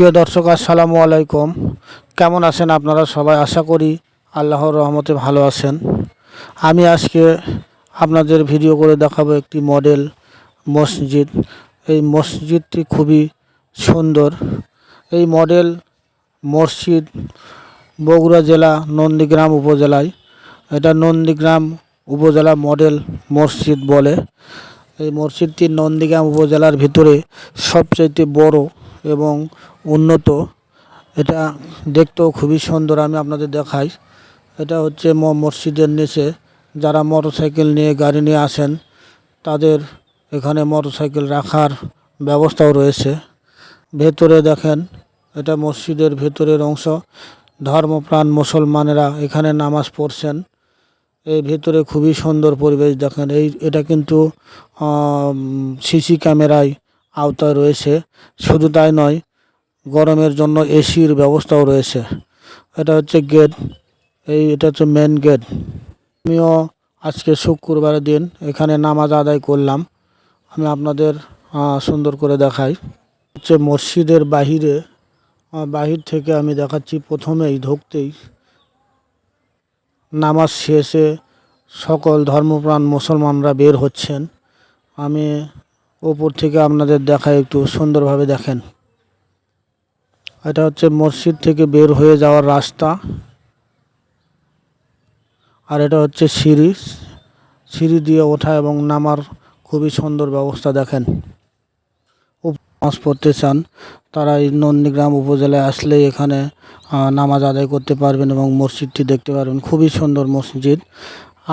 প্রিয় দর্শক, আসসালামু আলাইকুম। কেমন আছেন আপনারা সবাই? আশা করি আল্লাহর রহমতে ভালো আছেন। আমি আজকে আপনাদের ভিডিও করে দেখাবো একটি মডেল মসজিদ। এই মসজিদটি খুবই সুন্দর। এই মডেল মসজিদ বগুড়া জেলা নন্দীগ্রাম উপজেলায়। এটা নন্দীগ্রাম উপজেলা মডেল মসজিদ বলে। এই মসজিদটি নন্দীগ্রাম উপজেলার ভিতরে সবচাইতে বড় এবং উন্নত। এটা দেখতেও খুবই সুন্দর, আমি আপনাদের দেখাই। এটা হচ্ছে ম- মসজিদের নিচে যারা মোটরসাইকেল নিয়ে গাড়ি নিয়ে আসেন, তাদের এখানে মোটরসাইকেল রাখার ব্যবস্থাও রয়েছে। ভেতরে দেখেন, এটা মসজিদের ভেতরের অংশ। ধর্মপ্রাণ মুসলমানেরা এখানে নামাজ পড়ছেন। এই ভেতরে খুবই সুন্দর পরিবেশ দেখেন। এই, এটা কিন্তু সিসি ক্যামেরায় আওতায় রয়েছে। শুধু তাই নয়, গরমের জন্য এসির ব্যবস্থাও রয়েছে। এটা হচ্ছে গেট এই এটা হচ্ছে মেন গেট আমিও আজকে শুক্রবারের দিন এখানে নামাজ আদায় করলাম। আমি আপনাদের সুন্দর করে দেখাই। হচ্ছে মসজিদের বাহিরে বাহির থেকে আমি দেখাচ্ছি প্রথমেই ঢুকতেই নামাজ শেষে সকল ধর্মপ্রাণ মুসলমানরা বের হচ্ছেন। আমি ওপর থেকে আপনাদের দেখাই একটু সুন্দরভাবে দেখেন। এটা হচ্ছে মসজিদ থেকে বের হয়ে যাওয়ার রাস্তা। আর এটা হচ্ছে সিঁড়ি। সিঁড়ি দিয়ে ওঠা এবং নামার খুবই সুন্দর ব্যবস্থা দেখেন। নামাজ পড়তে চান, তারা এই নন্দীগ্রাম উপজেলায় আসলে এখানে নামাজ আদায় করতে পারবেন এবং মসজিদটি দেখতে পারবেন। খুবই সুন্দর মসজিদ।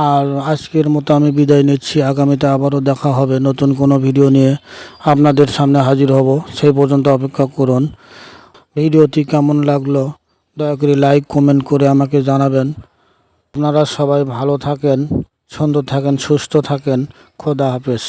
আর আজকের মতো আমি বিদায় নিচ্ছি। আগামীতে আবারও দেখা হবে নতুন কোনো ভিডিও নিয়ে। আপনাদের সামনে হাজির হব। সেই পর্যন্ত অপেক্ষা করুন। ভিডিওটি কেমন লাগল? দয়া করে লাইক, কমেন্ট করে আমাকে জানাবেন। আপনারা সবাই ভালো থাকেন, সুন্দর থাকেন, সুস্থ থাকেন। খোদা হাফেজ।